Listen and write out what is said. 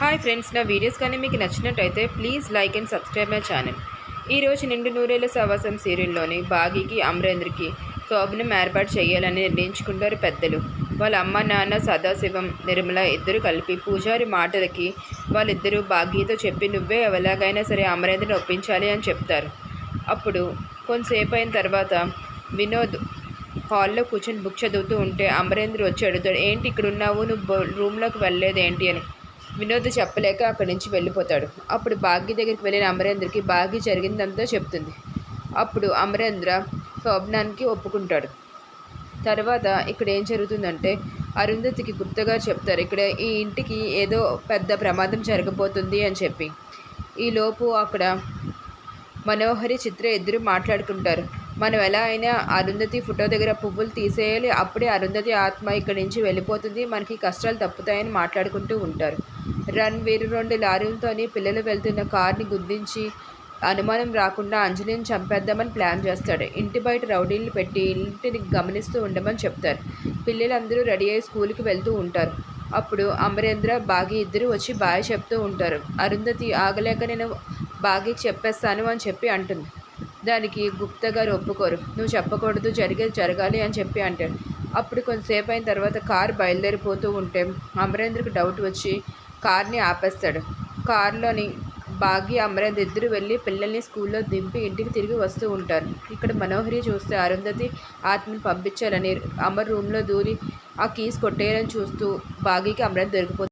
Hi friends నా videos కానీ మీకు నచ్చినట్టయితే please like and subscribe my channel. ఈరోజు నిండు నూరేళ్ళ సవాసం సీరియల్లోని బాగీకి అమరేంద్రకి శోభనం ఏర్పాటు చేయాలని నిర్ణయించుకుంటారు పెద్దలు. వాళ్ళ అమ్మ నాన్న సదాశివం నిర్మల ఇద్దరు కలిపి పూజారి మాటలకి వాళ్ళిద్దరూ బాగీతో చెప్పి నువ్వే ఎలాగైనా సరే అమరేంద్రని ఒప్పించాలి అని చెప్తారు. అప్పుడు కొంతసేపు అయిన తర్వాత వినోద్ హాల్లో కూర్చొని బుక్ చదువుతూ ఉంటే అమరేంద్ర వచ్చి అడుగుతాడు ఏంటి ఇక్కడ ఉన్నావు నువ్వు రూమ్లోకి వెళ్ళలేదు ఏంటి అని. వినోద్ చెప్పలేక అక్కడి నుంచి వెళ్ళిపోతాడు. అప్పుడు భాగ్య దగ్గరికి వెళ్ళిన అమరేంద్రకి భాగ్య జరిగిందంతా చెప్తుంది. అప్పుడు అమరేంద్ర శోభనానికి ఒప్పుకుంటాడు. తర్వాత ఇక్కడ ఏం జరుగుతుందంటే అరుంధతికి గుప్తగా చెప్తారు ఇక్కడ ఈ ఇంటికి ఏదో పెద్ద ప్రమాదం జరగబోతుంది అని చెప్పి. ఈలోపు అక్కడ మనోహరి చిత్ర ఇద్దరు మాట్లాడుకుంటారు. మనం ఎలా అయినా అరుంధతి ఫోటో దగ్గర పువ్వులు తీసేయాలి. అప్పుడే అరుంధతి ఆత్మ ఇక్కడి నుంచి వెళ్ళిపోతుంది. మనకి కష్టాలు తప్పుతాయని మాట్లాడుకుంటూ ఉంటారు. రన్ వీరు రెండు లారీలతోని పిల్లలు వెళ్తున్న కార్ని గుద్దించి అనుమానం రాకుండా అంజలిని చంపేద్దామని ప్లాన్ చేస్తాడు. ఇంటి బయట రౌడీలు పెట్టి ఇంటిని గమనిస్తూ ఉండమని చెప్తారు. పిల్లలందరూ రెడీ అయ్యి స్కూల్కి వెళ్తూ ఉంటారు. అప్పుడు అమరేంద్ర బాగి ఇద్దరు వచ్చి బాయ్ చెప్తూ ఉంటారు. అరుంధతి ఆగలేక నేను బాగికి చెప్పేస్తాను అని చెప్పి అంటుంది. దానికి గుప్తా గారు ఒప్పుకోరు. నువ్వు చెప్పకూడదు జరిగేది జరగాలి అని చెప్పి అంటాడు. అప్పుడు కొంతసేపు అయిన తర్వాత కార్ బయలుదేరిపోతూ ఉంటే అమరేంద్రకు డౌట్ వచ్చి కార్ని ఆపేస్తాడు. కార్లోని భాగ్య అమరేంద్ర ఇద్దరు వెళ్ళి పిల్లల్ని స్కూల్లో దింపి ఇంటికి తిరిగి వస్తూ ఉంటారు. ఇక్కడ మనోహరి చూస్తే అరుంధతి ఆత్మని పంపించాలని అమర్ రూమ్లో దూరి ఆ కీస్ కొట్టేయాలని చూస్తూ భాగ్యకి అమరేంద్ర దొరికిపోతుంది